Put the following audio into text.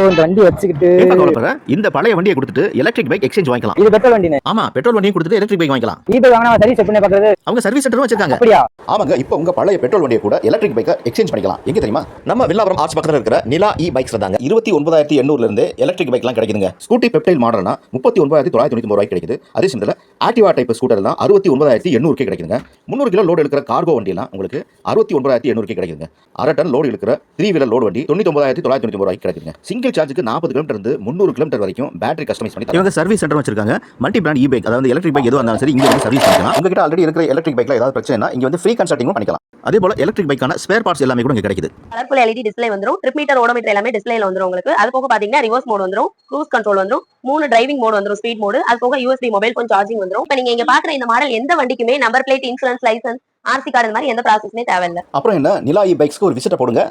இந்த வண்டி வச்சுக்கிட்டு இந்த பழைய வண்டியை கொடுத்துட்டு எலக்ட்ரிக் பைக் எக்ஸ்சேஞ்ச் வாங்கிக்கலாம். இது பெட்ரோல் வண்டினே. ஆமா பெட்ரோல் வண்டியும் கொடுத்துட்டு எலக்ட்ரிக் பைக் வாங்கிக்கலாம். இபே வாங்கினா சர்வீஸ் பண்ணி பார்க்கறது? அவங்க சர்வீஸ் சென்டரும் வச்சிருக்காங்க. அப்படியா? ஆமாங்க இப்போ உங்க பழைய பெட்ரோல் வண்டியை கூட எலக்ட்ரிக் பைக்கை எக்ஸ்சேஞ்ச் பண்ணிக்கலாம். எங்க தெரியுமா? நம்ம வில்லாபுரம் ஆர்ட்ஸ் பக்கத்துல இருக்கிற நிலா இ பைக்ஸ் தாங்க இருபத்தி ஒன்பதாயிரத்தி எண்ணூறுல இருந்து எலக்ட்ரிக் பைக்லாம் கிடைக்குதுங்க. ஸ்கூட்டி பெப்டைல் மாடல்னா முப்பத்தி ஒன்பதாயிரத்தி தொள்ளாயிரத்தி தொண்ணூத்தி ரூபாய் கிடைக்குது. அதே சமயத்தில் ஆக்டிவா டைப் ஸ்கூட்டர்லாம் அறுபத்தி ஒன்பதாயிரத்தி எண்ணூறுக்கே கிடைக்குதுங்க. முந்நூறு கிலோ லோடு எடுக்கிற கார்கோ வண்டிலாம் உங்களுக்கு அறுபத்தி ஒன்பதாயிரத்தி எண்ணூறுக்கே கிடைக்குதுங்க. அரை டன் லோடு எடுக்கிற த்ரீ வீலர் லோடு வண்டி தொண்ணூத்தி ஒன்பதாயிரத்தி தொள்ளாயிரத்தி தொண்ணூத்தி ரூபாய்க்கு கிடைக்குதுங்க. சிங்கிள் சார்ஜுக்கு நாற்பது கிலோமீட்டர் இருந்து முந்நூறு கிலோமீட்டர் வரைக்கும் பேட்டரி கஸ்டமைஸ் பண்ணி இவங்க சர்வீஸ் சென்டர் வச்சிருக்காங்க. மல்டி பிராண்ட் இ பைக் அதாவது எலக்ட்ரிக் பைக் எதுவும் இருந்தாலும் சரி இங்க வந்து சர்வீஸ் பண்ணிக்கலாம். உங்ககிட்ட ஆல்ரெடி இருக்கிற எலக்ட்ரிக் பைக்ல ஏதாவது பிரச்சனை இங்க வந்து ஃப்ரீ கன்சல்டிங்கும் பண்ணிக்கலாம். அதே போல எலக்ட்ரிக் பைக்கான ஸ்பேர் பார்ட்ஸ் எல்லாமே கூட இங்க கிடைக்குது. கலர்ஃபுல் எல்இடி டிஸ்ப்ளே வந்துரும். ட்ரிப் மீட்டர் ஓடோமீட்டர் எல்லாமே டிஸ்ப்ளேல வந்துரும் உங்களுக்கு. அது போக பாத்தீங்கன்னா ரிவர்ஸ் மோட் வந்துரும். க்ரூஸ் கண்ட்ரோல் வந்துரும். மூணு டிரைவிங் மோட் வந்துரும் ஸ்பீட் மோடு அது போக யூஎஸ்பி மொபைல் ஃபோன் சார்ஜிங் வந்துரும். இப்போ நீங்க இங்க பாக்குற இந்த மாடல் எந்த வண்டிக்குமே number plate insurance licence RC card இந்த மாதிரி எந்த ப்ராசஸ்மே தேவையில்ல. அப்புறம் என்ன? நிலா இ பைக்ஸ்க்கு ஒரு விசிட்ட போடுங்க.